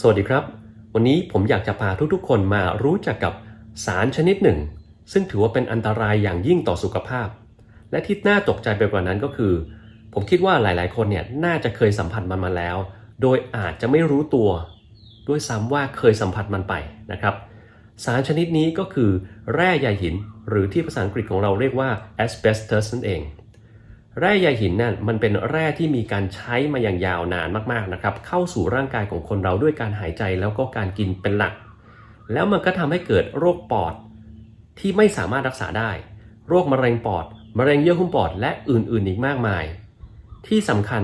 สวัสดีครับ วันนี้ผมอยากจะพาทุกๆ คนมารู้จักกับสารชนิดหนึ่ง ซึ่งถือว่าเป็นอันตรายอย่างยิ่งต่อสุขภาพ และที่น่าตกใจไปกว่านั้นก็คือ ผมคิดว่าหลายๆ คนเนี่ยน่าจะเคยสัมผัสมันมาแล้ว โดยอาจจะไม่รู้ตัว ด้วยซ้ำว่าเคยสัมผัสมันไปนะครับ สารชนิดนี้ก็คือแร่ใยหิน หรือที่ภาษาอังกฤษของเราเรียกว่า asbestos นั่นเอง แร่ใยหินนั่นมันเป็นแร่ที่มีการใช้มาอย่างยาวนานมากๆนะครับ เข้าสู่ร่างกายของคนเราด้วยการหายใจแล้วก็การกินเป็นหลัก แล้วมันก็ทำให้เกิดโรคปอดที่ไม่สามารถรักษาได้ โรคมะเร็งปอด มะเร็งเยื่อหุ้มปอด และอื่นๆอีกมากมาย ที่สำคัญ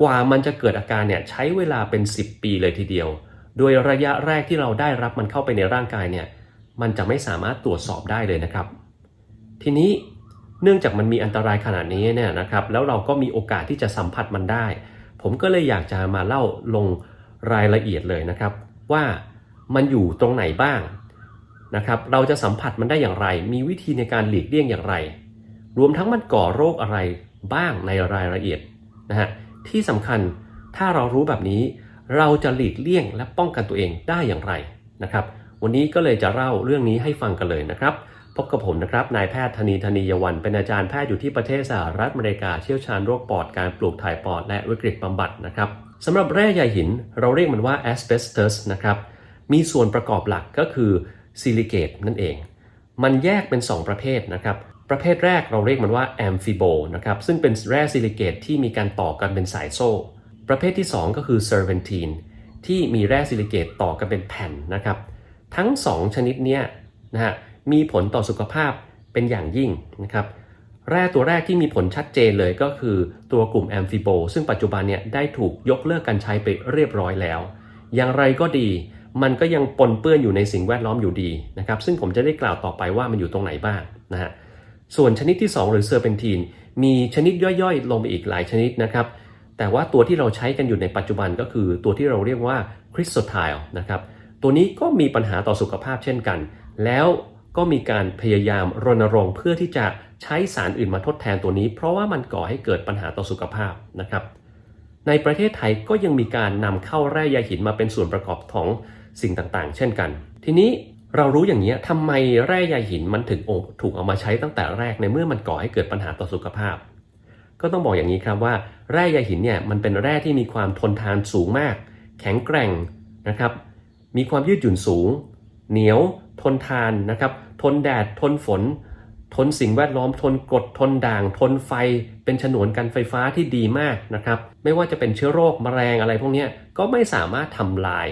กว่ามันจะเกิดอาการเนี่ยใช้เวลาเป็น 10 ปีเลยทีเดียว โดยระยะแรกที่เราได้รับมันเข้าไปในร่างกายเนี่ยมันจะไม่สามารถตรวจสอบได้เลยนะครับ ทีนี้ เนื่องจากมันมีอันตรายขนาดนี้เนี่ยนะครับ แล้วเราก็มีโอกาสที่จะสัมผัสมันได้ ผมก็เลยอยากจะมาเล่าลงรายละเอียดเลยนะครับ ว่ามันอยู่ตรงไหนบ้างนะครับ เราจะสัมผัสมันได้อย่างไร มีวิธีในการหลีกเลี่ยงอย่างไร รวมทั้งมันก่อโรคอะไรบ้างในรายละเอียดนะฮะที่สำคัญถ้าเรารู้แบบนี้ เราจะหลีกเลี่ยงและป้องกันตัวเองได้อย่างไรนะครับ วันนี้ก็เลยจะเล่าเรื่องนี้ให้ฟังกันเลยนะครับ พบกับผมนะครับ นายแพทย์ธนีธนียวัน เป็นอาจารย์แพทย์อยู่ที่ประเทศสหรัฐอเมริกาเชี่ยวชาญโรคปอดการปลูกถ่ายปอดและวิกฤตบำบัดนะครับสำหรับแร่ใยหิน เราเรียกมันว่า asbestos นะครับ มีส่วนประกอบหลักก็คือซิลิเกตนั่นเอง มันแยกเป็น 2 ประเภทนะครับ ประเภทแรกเราเรียกมันว่าแอมฟิโบนะครับ ซึ่งเป็นแร่ซิลิเกตที่มีการต่อกันเป็นสายโซ่ ประเภทที่ 2 ก็คือเซอร์เวนทีนที่มีแร่ซิลิเกตต่อกันเป็นแผ่นนะครับ ทั้ง 2 ชนิดเนี้ยนะฮะ มีผลต่อสุขภาพเป็นอย่างยิ่งนะครับแร่ตัวแรกที่มีผลชัดเจนเลยก็คือตัวกลุ่มแอมฟิโบซึ่งปัจจุบันเนี่ยได้ถูกยกเลิกการใช้ไปเรียบร้อยแล้ว อย่างไรก็ดี มันก็ยังปนเปื้อนอยู่ในสิ่งแวดล้อมอยู่ดีนะครับซึ่งผมจะได้กล่าวต่อไปว่ามันอยู่ตรงไหนบ้างนะฮะส่วนชนิดที่ 2 หรือเซอร์เ n นทีน มีชนิดย่อยๆ ลงไปอีกหลายชนิดนะครับแต่ว่าตัวที่เราใช้กันอยู่ในปัจจุบันก็คือตัวที่เราเรียกว่าคริสโตไทล์นะครับตัวนี้ก็มีปัญหาต่อสุขภาพเช่นกัน แล้ว ก็มีการพยายามรณรงค์เพื่อที่จะใช้สารอื่นมาทดแทนตัวนี้ เพราะว่ามันก่อให้เกิดปัญหาต่อสุขภาพนะครับ ในประเทศไทยก็ยังมีการนำเข้าแร่ใยหินมาเป็นส่วนประกอบของสิ่งต่างๆ เช่นกัน ทีนี้เรารู้อย่างนี้ทำไมแร่ใยหินมันถึงถูกเอามาใช้ตั้งแต่แรกในเมื่อมันก่อให้เกิดปัญหาต่อสุขภาพ ก็ต้องบอกอย่างนี้ครับว่า แร่ใยหินเนี่ยมันเป็นแร่ที่มีความทนทานสูงมาก แข็งแกร่งนะครับ มีความยืดหยุ่นสูง เหนียว ทนทานนะครับ ทนแดด ทนฝน ทนสิ่งแวดล้อม ทนกรด ทนด่าง ทนไฟ เป็นฉนวนกันไฟฟ้าที่ดีมากนะครับ ไม่ว่าจะเป็นเชื้อโรคแมลงอะไรพวกนี้ก็ไม่สามารถทำลาย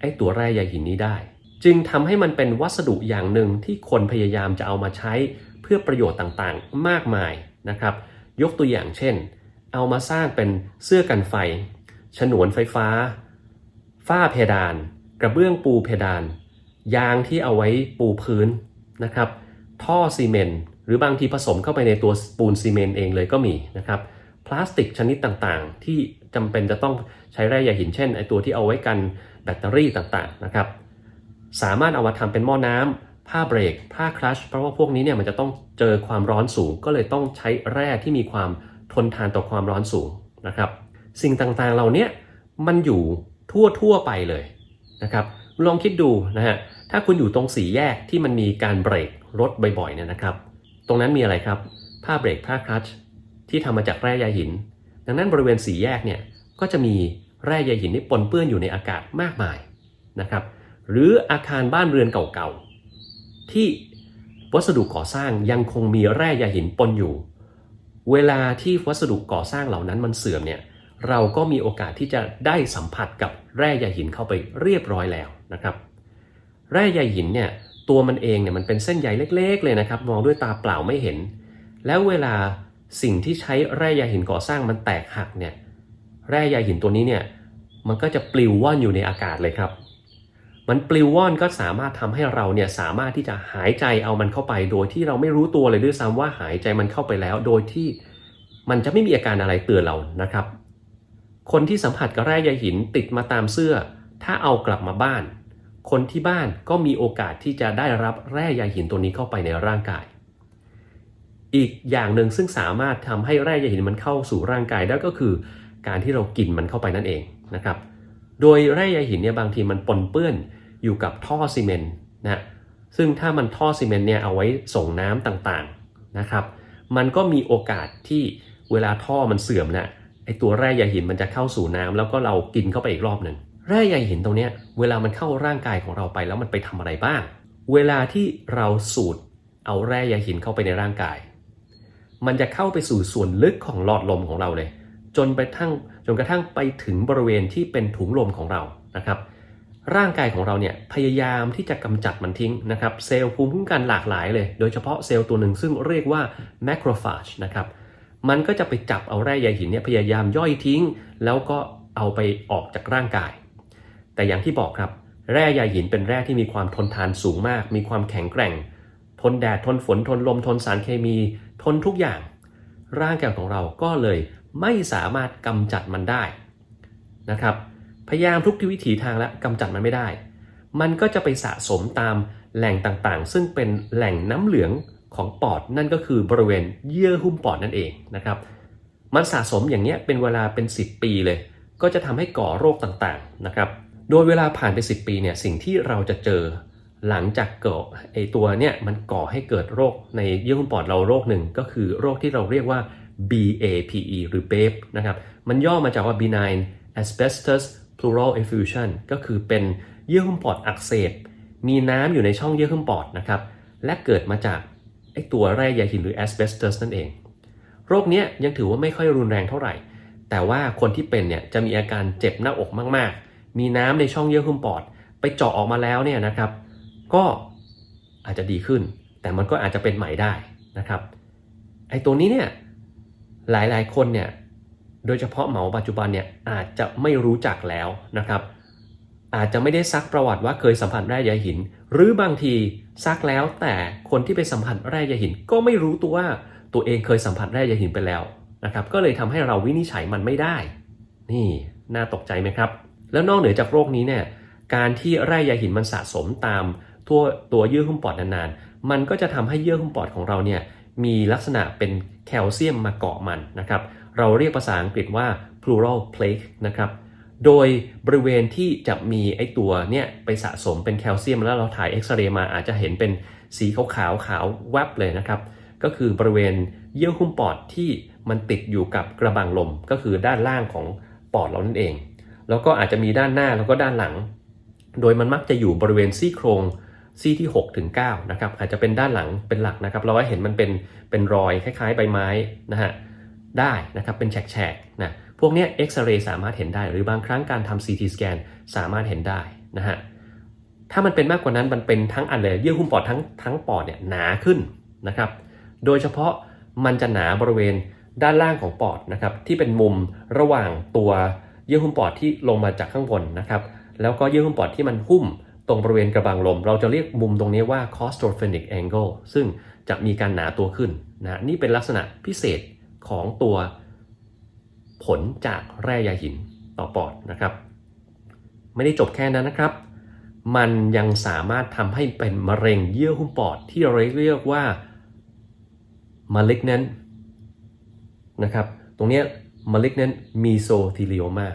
ไอ้ตัวแร่ใยหินนี้ได้ จึงทำให้มันเป็นวัสดุอย่างหนึ่งที่คนพยายามจะเอามาใช้เพื่อประโยชน์ต่างๆ มากมายนะครับ ยกตัวอย่างเช่น เอามาสร้างเป็นเสื้อกันไฟ ฉนวนไฟฟ้า ฝ้าเพดาน กระเบื้องปูเพดาน ยางที่เอาไว้ปูพื้นนะครับ ท่อซีเมนต์หรือบางทีผสมเข้าไปในตัวปูนซีเมนต์เองเลยก็มีนะครับพลาสติกชนิดต่างๆ ที่จำเป็นจะต้องใช้แร่ใยหินเช่นไอตัวที่เอาไว้กันแบตเตอรี่ต่างๆนะครับ สามารถเอามาทำเป็นหม้อน้ำผ้าเบรก ผ้าคลัชเพราะว่าพวกนี้เนี่ยมันจะต้องเจอความร้อนสูง ก็เลยต้องใช้แร่ที่มีความทนทานต่อความร้อนสูงนะครับ สิ่งต่างๆเหล่านี้มันอยู่ทั่วทั่วไปเลยนะครับ ลองคิดดูนะฮะถ้าคุณอยู่ตรงสี่แยกที่มันมีการเบรกรถบ่อยๆเนี่ยนะครับ ตรงนั้นมีอะไรครับผ้าเบรกผ้าคลัชที่ทำมาจากแร่ใยหิน ดังนั้นบริเวณสี่แยกเนี่ยก็จะมีแร่ใยหินที่ปนเปื้อนอยู่ในอากาศมากมายนะครับ หรืออาคารบ้านเรือนเก่าๆ ที่วัสดุก่อสร้างยังคงมีแร่ใยหินปนอยู่ เวลาที่วัสดุก่อสร้างเหล่านั้นมันเสื่อมเนี่ยเราก็มีโอกาสที่จะได้สัมผัสกับแร่ใยหินเข้าไปเรียบร้อยแล้ว นะครับ แร่ใยหินเนี่ยตัวมันเองเนี่ยมันเป็นเส้นใยเล็ก ๆ เลยนะครับ มองด้วยตาเปล่าไม่เห็น แล้วเวลาสิ่งที่ใช้แร่ใยหินก่อสร้างมันแตกหักเนี่ยแร่ใยหินตัวนี้เนี่ยมันก็จะปลิวว่อนอยู่ในอากาศเลยครับ มันปลิวว่อนก็สามารถทำให้เราเนี่ยสามารถที่จะหายใจเอามันเข้าไป โดยที่เราไม่รู้ตัวเลยด้วยซ้ำว่าหายใจมันเข้าไปแล้ว โดยที่มันจะไม่มีอาการอะไรเตือนเรานะครับ คนที่สัมผัสกับแร่ใยหินติดมาตามเสื้อ ถ้าเอากลับมาบ้าน คนที่บ้านก็มีโอกาสที่จะได้รับแร่ใยหินตัวนี้เข้าไปในร่างกาย อีกอย่างหนึ่งซึ่งสามารถทำให้แร่ใยหินมันเข้าสู่ร่างกายได้ก็คือ การที่เรากินมันเข้าไปนั่นเองนะครับ โดยแร่ใยหินเนี่ยบางทีมันปนเปื้อนอยู่กับท่อซีเมนต์นะซึ่งถ้ามันท่อซีเมนต์เนี่ยเอาไว้ส่งน้ำต่างๆนะครับ มันก็มีโอกาสที่เวลาท่อมันเสื่อมนะไอตัวแร่ใยหินมันจะเข้าสู่น้ำแล้วก็เรากินเข้าไปอีกรอบหนึ่ง แร่ใยหินตรงนี้เวลามันเข้าร่างกายของเราไปแล้วมันไปทำอะไรบ้าง เวลาที่เราสูดเอาแร่ใยหินเข้าไปในร่างกาย มันจะเข้าไปสู่ส่วนลึกของหลอดลมของเราเลย จนไปทั้งจนกระทั่งไปถึงบริเวณที่เป็นถุงลมของเรานะครับ ร่างกายของเราเนี่ยพยายามที่จะกำจัดมันทิ้งนะครับ เซลล์ภูมิคุ้มกันหลากหลายเลย โดยเฉพาะเซลล์ตัวหนึ่งซึ่งเรียกว่า macrophage นะครับมันก็จะไปจับเอาแร่ใยหินเนี่ยพยายามย่อยทิ้ง แล้วก็เอาไปออกจากร่างกาย แต่อย่างที่บอกครับ แร่ใยหินเป็นแร่ที่มีความทนทานสูงมาก มีความแข็งแกร่ง ทนแดดทนฝนทนลมทนสารเคมี ทนทุกอย่าง ร่างกายของเราก็เลยไม่สามารถกำจัดมันได้นะครับ พยายามทุกวิถีทางแล้วกำจัดมันไม่ได้ มันก็จะไปสะสมตามแหล่งต่างๆ ซึ่งเป็นแหล่งน้ำเหลืองของปอดนั่นก็คือบริเวณเยื่อหุ้มปอดนั่นเองนะครับ มันสะสมอย่างเงี้ยเป็นเวลาเป็น 10 ปีเลย ก็จะทำให้ก่อโรคต่างๆนะครับ โดยเวลาผ่านไป 10 ปีเนี่ยสิ่งที่เราจะเจอหลังจากเกิดไอตัวเนี่ยมันก่อให้เกิดโรคในเยื่อหุ้มปอดเราโรคหนึ่งก็คือโรคที่เราเรียกว่า BAPE หรือ BAPE นะครับ มันย่อมาจากว่า benign asbestos pleural effusion ก็คือเป็นเยื่อหุ้มปอดอักเสบ มีน้ำอยู่ในช่องเยื่อหุ้มปอดนะครับ และเกิดมาจากไอตัวแร่ใยหินหรือ asbestos นั่นเอง โรคเนี้ยยังถือว่าไม่ค่อยรุนแรงเท่าไหร่ แต่ว่าคนที่เป็นเนี่ยจะมีอาการเจ็บหน้าอกมากๆ มีน้ำในช่องเยื่อหุ้มปอด ไปเจาะออกมาแล้วเนี่ยนะครับ ก็อาจจะดีขึ้น แต่มันก็อาจจะเป็นใหม่ได้นะครับไอ้ตัวนี้เนี่ยหลายๆคนเนี่ยโดยเฉพาะเหมอปัจจุบันเนี่ยอาจจะไม่รู้จักแล้วนะครับ อาจจะไม่ได้ซักประวัติว่าเคยสัมผัสแร่ใยหิน หรือบางทีซักแล้วแต่คนที่ไปสัมผัสแร่ใยหิน ก็ไม่รู้ตัวว่าตัวเองเคยสัมผัสแร่ใยหินไปแล้วนะครับ ก็เลยทำให้เราวินิจฉัยมันไม่ได้ นี่น่าตกใจไหมครับ แล้วนอกเหนือจากโรคนี้เนี่ยการที่แร่ใยหินมันสะสมตามตัวตัวเยื่อหุ้มปอดนานๆ มันก็จะทำให้เยื่อหุ้มปอดของเราเนี่ยมีลักษณะเป็นแคลเซียมมาเกาะมันนะครับ เราเรียกภาษาอังกฤษว่า pleural plaque นะครับ โดยบริเวณที่จะมีไอตัวเนี่ยไปสะสมเป็นแคลเซียมแล้วเราถ่ายเอ็กซเรย์มาอาจจะเห็นเป็นสีขาวขาวขาวแวบเลยนะครับ ก็คือบริเวณเยื่อหุ้มปอดที่มันติดอยู่กับกระบังลมก็คือด้านล่างของปอดเรานั่นเอง แล้วก็อาจจะมีด้านหน้าแล้วก็ด้านหลัง โดยมันมักจะอยู่บริเวณซี่โครงซี่ที่6ถึง9นะครับอาจจะเป็นด้านหลังเป็นหลักนะครับ เราก็เห็นมันเป็นเป็นรอยคล้ายๆ ใบไม้นะฮะได้นะครับเป็นแฉกๆนะพวกนี้เอ็กซเรย์สามารถเห็นได้ หรือบางครั้งการทำ CT สแกนสามารถเห็นได้นะฮะถ้ามันเป็นมากกว่านั้นมันเป็นทั้งอันเลยเยื่อหุ้มปอดทั้งทั้งปอดเนี่ยหนาขึ้นนะครับโดยเฉพาะมันจะหนาบริเวณด้านล่างของปอดนะครับที่เป็นมุมระหว่างตัว เยื่อหุ้มปอดที่ลงมาจากข้างบนนะครับแล้วก็เยื่อหุ้มปอดที่มันหุ้มตรงบริเวณกระบังลม เราจะเรียกมุมตรงนี้ว่า claustrophonic angle ซึ่งจะมีการหนาตัวขึ้นนะนี่เป็นลักษณะพิเศษของตัวผลจากแร่ใยหินต่อปอดนะครับ ไม่ได้จบแค่นั้นนะครับ มันยังสามารถทำให้เป็นมะเร็งเยื่อหุ้มปอดที่เราเรียกว่า malignant นะครับ ตรงนี้ malignant mesothelioma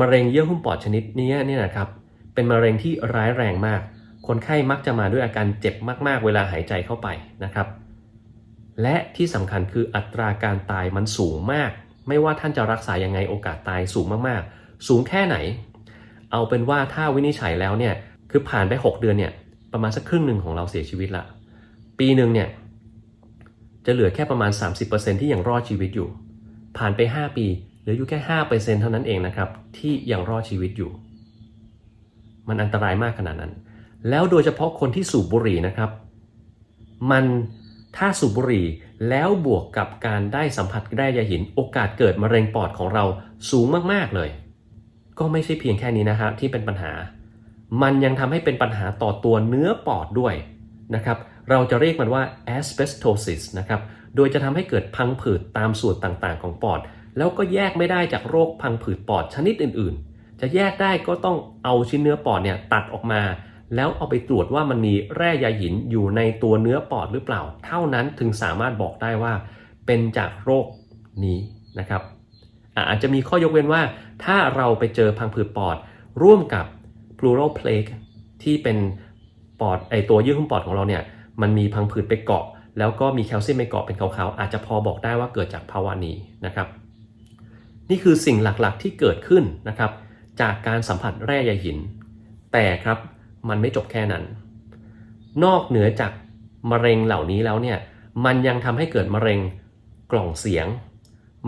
มะเร็งเยื่อหุ้มปอดชนิดนี้เนี่ยนะครับ เป็นมะเร็งที่ร้ายแรงมาก คนไข้มักจะมาด้วยอาการเจ็บมากๆ เวลาหายใจเข้าไปนะครับ และที่สำคัญคืออัตราการตายมันสูงมาก ไม่ว่าท่านจะรักษายังไงโอกาสตายสูงมากๆ สูงแค่ไหน เอาเป็นว่าถ้าวินิจฉัยแล้วเนี่ย คือผ่านไป 6 เดือนเนี่ย ประมาณสักครึ่งหนึ่งของเราเสียชีวิตละ ปีหนึ่งเนี่ย จะเหลือแค่ประมาณ 30%ที่ยังรอดชีวิตอยู่ ผ่านไป 5 ปีเหลืออยู่แค่ 5%เท่านั้นเองนะครับ ที่ยังรอดชีวิตอยู่ มันอันตรายมากขนาดนั้น แล้วโดยเฉพาะคนที่สูบบุหรี่นะครับ มันถ้าสูบบุหรี่แล้วบวกกับการได้สัมผัสแร่ใยหิน โอกาสเกิดมะเร็งปอดของเราสูงมาก ๆ เลย ก็ไม่ใช่เพียงแค่นี้นะครับที่เป็นปัญหา มันยังทำให้เป็นปัญหาต่อตัวเนื้อปอดด้วยนะครับ เราจะเรียกมันว่า asbestosis นะครับโดยจะทำให้เกิดพังผืดตามส่วนต่างๆ ของปอด แล้วก็แยกไม่ได้จากโรคพังผืดปอดชนิดอื่นๆ จะแยกได้ก็ต้องเอาชิ้นเนื้อปอดเนี่ยตัดออกมา แล้วเอาไปตรวจว่ามันมีแร่ใยหินอยู่ในตัวเนื้อปอดหรือเปล่า เท่านั้นถึงสามารถบอกได้ว่า เป็นจากโรคนี้นะครับอะอาจจะมีข้อยกเว้นว่า ถ้าเราไปเจอพังผืดปอด ร่วมกับ pleural plaque ที่เป็นปอดไอตัวเยื่อหุ้มปอดของเราเนี่ยมันมีพังผืดไปเกาะ แล้วก็มีแคลเซียมไปเกาะเป็นขาวๆอาจจะพอบอกได้ว่าเกิดจากภาวะนี้นะครับ นี่คือสิ่งหลักๆที่เกิดขึ้นนะครับ จากการสัมผัสแร่ใยหิน แต่ครับมันไม่จบแค่นั้น นอกเหนือจากมะเร็งเหล่านี้แล้วเนี่ยมันยังทำให้เกิดมะเร็งกล่องเสียง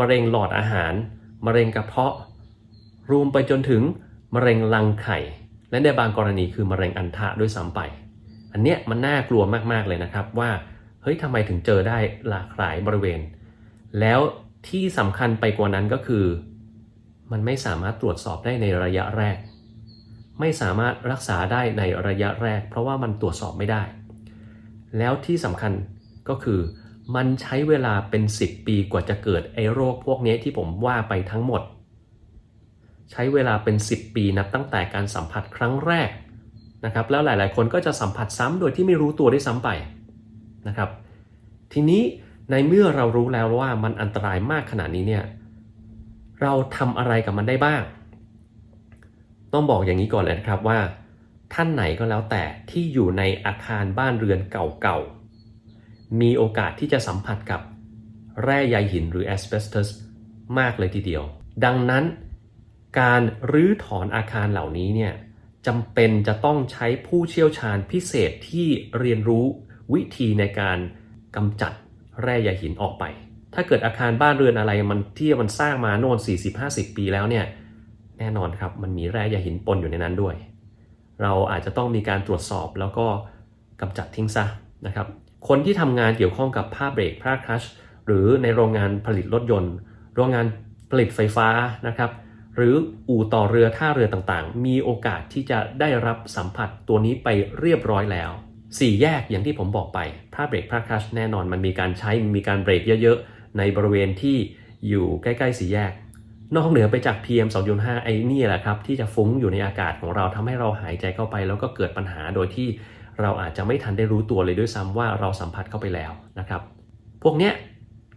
มะเร็งหลอดอาหาร มะเร็งกระเพาะ รวมไปจนถึงมะเร็งรังไข่ และในบางกรณีคือมะเร็งอันทะด้วยซ้ำไป อันเนี้ยมันน่ากลัวมากๆเลยนะครับว่า เฮ้ยทำไมถึงเจอได้หลากหลายบริเวณ แล้วที่สำคัญไปกว่านั้นก็คือ มันไม่สามารถตรวจสอบได้ในระยะแรก ไม่สามารถรักษาได้ในระยะแรก เพราะว่ามันตรวจสอบไม่ได้ แล้วที่สำคัญก็คือมันใช้เวลาเป็น 10 ปีกว่าจะเกิดไอ้โรคพวกนี้ที่ผมว่าไปทั้งหมด ใช้เวลาเป็น 10 ปีนับตั้งแต่การสัมผัสครั้งแรกนะครับแล้วหลาย ๆ คนก็จะสัมผัสซ้ำโดยที่ไม่รู้ตัวได้ซ้ำไป นะครับ ทีนี้ในเมื่อเรารู้แล้วว่ามันอันตรายมากขนาดนี้เนี่ยเราทำอะไรกับมันได้บ้าง ต้องบอกอย่างนี้ก่อนเลยนะครับว่า ท่านไหนก็แล้วแต่ที่อยู่ในอาคารบ้านเรือนเก่าๆมีโอกาสที่จะสัมผัสกับแร่ใยหินหรือแอสเบสเตสมากเลยทีเดียว ดังนั้นการรื้อถอนอาคารเหล่านี้เนี่ยจำเป็นจะต้องใช้ผู้เชี่ยวชาญพิเศษที่เรียนรู้ วิธีในการกำจัดแร่ใยหินออกไป ถ้าเกิดอาคารบ้านเรือนอะไรมันที่มันสร้างมาโน่น40-50 ปีแล้วเนี่ยแน่นอนครับมันมีแร่ใยหินปนอยู่ในนั้นด้วย เราอาจจะต้องมีการตรวจสอบแล้วก็กำจัดทิ้งซะนะครับ คนที่ทำงานเกี่ยวข้องกับผ้าเบรกผ้าคลัชหรือในโรงงานผลิตรถยนต์ โรงงานผลิตไฟฟ้านะครับหรืออู่ต่อเรือท่าเรือต่างๆ มีโอกาสที่จะได้รับสัมผัสตัวนี้ไปเรียบร้อยแล้ว สี่แยกอย่างที่ผมบอกไปผ้าเบรกผ้าคลัชแน่นอนมันมีการใช้มีการเบรกเยอะๆ ในบริเวณที่อยู่ใกล้ๆสี่แยก นอกเหนือไปจาก PM 2.5 ไอ้นี่แหละครับ ที่จะฟุ้งอยู่ในอากาศของเราทำให้เราหายใจเข้าไป แล้วก็เกิดปัญหาโดยที่เราอาจจะไม่ทันได้รู้ตัวเลยด้วยซ้ำว่าเราสัมผัสเข้าไปแล้วนะครับ พวกเนี้ย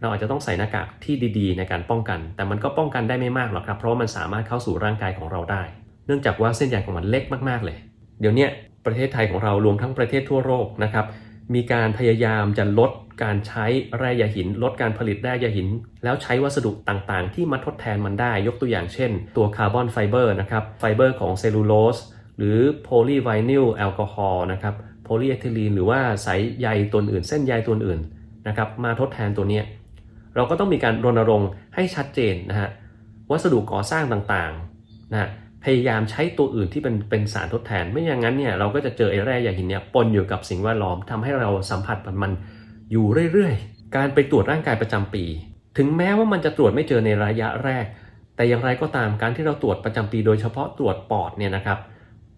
เราอาจจะต้องใส่หน้ากากที่ดีๆ ในการป้องกัน แต่มันก็ป้องกันได้ไม่มากหรอกครับ เพราะมันสามารถเข้าสู่ร่างกายของเราได้ เนื่องจากว่าเส้นใยของมันเล็กมากๆเลย เดี๋ยวนี้ ประเทศไทยของเรารวมทั้งประเทศทั่วโลกนะครับมีการพยายามจะลดการใช้แร่ใยหิน ลดการผลิตแร่ใยหิน แล้วใช้วัสดุต่างๆ ที่มาทดแทนมันได้ยกตัวอย่างเช่น ตัวคาร์บอนไฟเบอร์นะครับไฟเบอร์ของเซลลูโลสหรือโพลีไวนิลแอลกอฮอล์นะครับโพลีเอทิลีนหรือว่าสายใยตัวอื่น เส้นใยตัวอื่นนะครับมาทดแทนตัวนี้ เราก็ต้องมีการรณรงค์ให้ชัดเจนนะฮะวัสดุก่อสร้างต่างๆนะ พยายามใช้ตัวอื่นที่เป็นเป็นสารทดแทน ไม่อย่างนั้นเนี่ยเราก็จะเจอไอ้แร่ใยหินเนี่ยปนอยู่กับสิ่งแวดล้อมทำให้เราสัมผัสมันมันอยู่เรื่อยๆ การไปตรวจร่างกายประจำปี ถึงแม้ว่ามันจะตรวจไม่เจอในระยะแรก แต่อย่างไรก็ตามการที่เราตรวจประจำปี โดยเฉพาะตรวจปอดเนี่ยนะครับ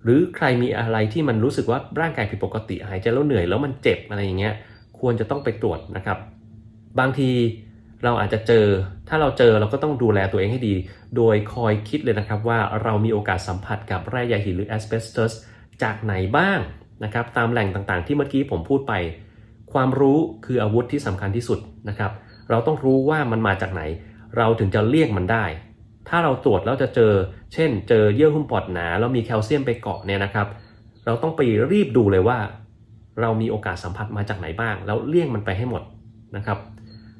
หรือใครมีอะไรที่มันรู้สึกว่าร่างกายผิดปกติหายใจแล้วเหนื่อยแล้วมันเจ็บอะไรอย่างเงี้ยควรจะต้องไปตรวจนะครับ บางที เราอาจจะเจอ ถ้าเราเจอเราก็ต้องดูแลตัวเองให้ดี โดยคอยคิดเลยนะครับว่าเรามีโอกาสสัมผัสกับแร่ใยหินหรือแอสเบสเตสจากไหนบ้างนะครับ ตามแหล่งต่างๆ ที่เมื่อกี้ผมพูดไป ความรู้คืออาวุธที่สำคัญที่สุดนะครับ เราต้องรู้ว่ามันมาจากไหน เราถึงจะเลี่ยงมันได้ ถ้าเราตรวจแล้วจะเจอ เช่น เจอเยื่อหุ้มปอดหนา แล้วมีแคลเซียมไปเกาะเนี่ยนะครับ เราต้องไปรีบดูเลยว่า เรามีโอกาสสัมผัสมาจากไหนบ้าง แล้วเลี่ยงมันไปให้หมดนะครับ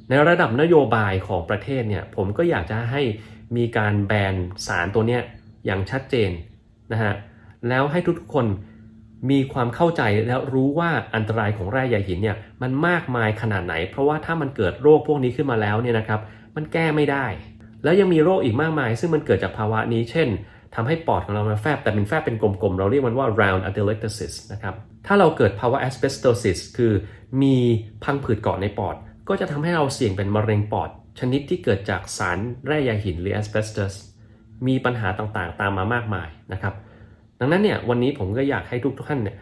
ในระดับนโยบายของประเทศเนี่ยผมก็อยากจะให้มีการแบนสารตัวเนี้ยอย่างชัดเจนนะฮะแล้วให้ทุกคนมีความเข้าใจแล้วรู้ว่าอันตรายของแร่ใยหินเนี่ยมันมากมายขนาดไหน เพราะว่าถ้ามันเกิดโรคพวกนี้ขึ้นมาแล้วเนี่ยนะครับมันแก้ไม่ได้ แล้วยังมีโรคอีกมากมาย ซึ่งมันเกิดจากภาวะนี้ เช่นทำให้ปอดของเรามันแฟบแต่เป็นแฟบเป็นกลมๆ เราเรียกมันว่า round atelectasis นะครับถ้าเราเกิดภาวะ asbestosis คือมีพังผืดเกาะในปอด ก็จะทำให้เราเสี่ยงเป็นมะเร็งปอด ชนิดที่เกิดจากสารแร่ใยหินหรือ asbestos มีปัญหาต่างๆ ตามมามากมายนะครับ ดังนั้นเนี่ยวันนี้ผมก็อยากให้ทุกท่านเนี่ย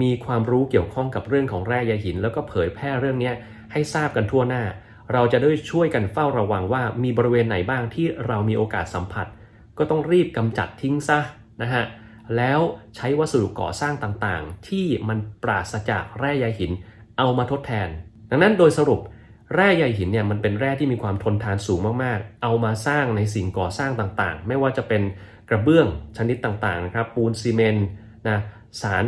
มีความรู้เกี่ยวข้องกับเรื่องของแร่ใยหิน แล้วก็เผยแพร่เรื่องนี้ให้ทราบกันทั่วหน้า เราจะได้ช่วยกันเฝ้าระวังว่ามีบริเวณไหนบ้างที่เรามีโอกาสสัมผัส ก็ต้องรีบกำจัดทิ้งซะนะฮะแล้วใช้วัสดุก่อสร้างต่างๆ ที่มันปราศจากแร่ใยหินเอามาทดแทน ดังนั้นโดยสรุป แร่ใยหินเนี่ยมันเป็นแร่ที่มีความทนทานสูงมากๆ เอามาสร้างในสิ่งก่อสร้างต่างๆ ไม่ว่าจะเป็นกระเบื้องชนิดต่างๆนะครับปูนซีเมนต์นะสาร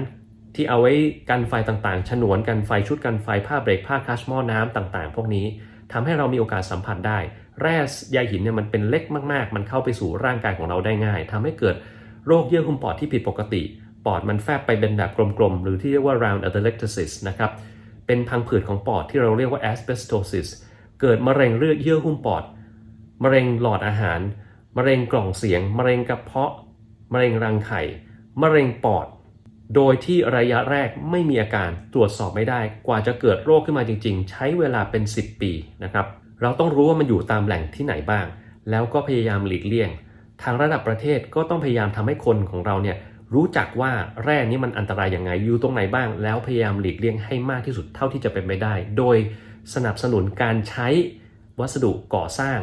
ที่เอาไว้กันไฟต่างๆ ฉนวนกันไฟชุดกันไฟผ้าเบรกผ้าคาชหม้อน้ำต่างๆ พวกนี้ทำให้เรามีโอกาสสัมผัสได้ แร่ใยหินเนี่ยมันเป็นเล็กมากๆ มันเข้าไปสู่ร่างกายของเราได้ง่ายทำให้เกิดโรคเยื่อหุ้มปอดที่ผิดปกติ ปอดมันแฟบไปเป็นแบบกลมๆ หรือที่เรียกว่า round atelectasis นะครับ เป็นพังผืดของปอดที่เราเรียกว่า asbestosis เกิดมะเร็งเลือดเยื่อหุ้มปอด มะเร็งหลอดอาหาร มะเร็งกล่องเสียง มะเร็งกระเพาะ มะเร็งรังไข่ มะเร็งปอด โดยที่ระยะแรกไม่มีอาการตรวจสอบไม่ได้ กว่าจะเกิดโรคขึ้นมาจริง ๆ ใช้เวลาเป็น 10 ปีนะครับ เราต้องรู้ว่ามันอยู่ตามแหล่งที่ไหนบ้าง แล้วก็พยายามหลีกเลี่ยง ทางระดับประเทศก็ต้องพยายามทำให้คนของเราเนี่ย รู้จักว่าแร่นี้มันอันตรายยังไงอยู่ตรงไหนบ้าง แล้วพยายามหลีกเลี่ยงให้มากที่สุดเท่าที่จะเป็นไปได้ โดยสนับสนุนการใช้วัสดุก่อสร้าง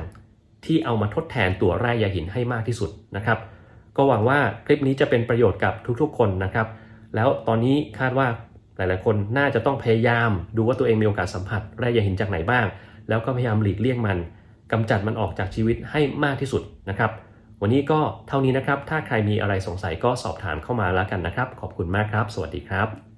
ที่เอามาทดแทนตัวแร่ยาหินให้มากที่สุดนะครับ ก็หวังว่าคลิปนี้จะเป็นประโยชน์กับทุกๆ คนนะครับ แล้วตอนนี้คาดว่าหลายๆคนน่าจะต้องพยายามดูว่าตัวเองมีโอกาสสัมผัสแร่ยาหินจากไหนบ้าง แล้วก็พยายามหลีกเลี่ยงมันกำจัดมันออกจากชีวิตให้มากที่สุดนะครับ วันนี้ก็เท่านี้นะครับ ถ้าใครมีอะไรสงสัยก็สอบถามเข้ามาแล้วกันนะครับ ขอบคุณมากครับ สวัสดีครับ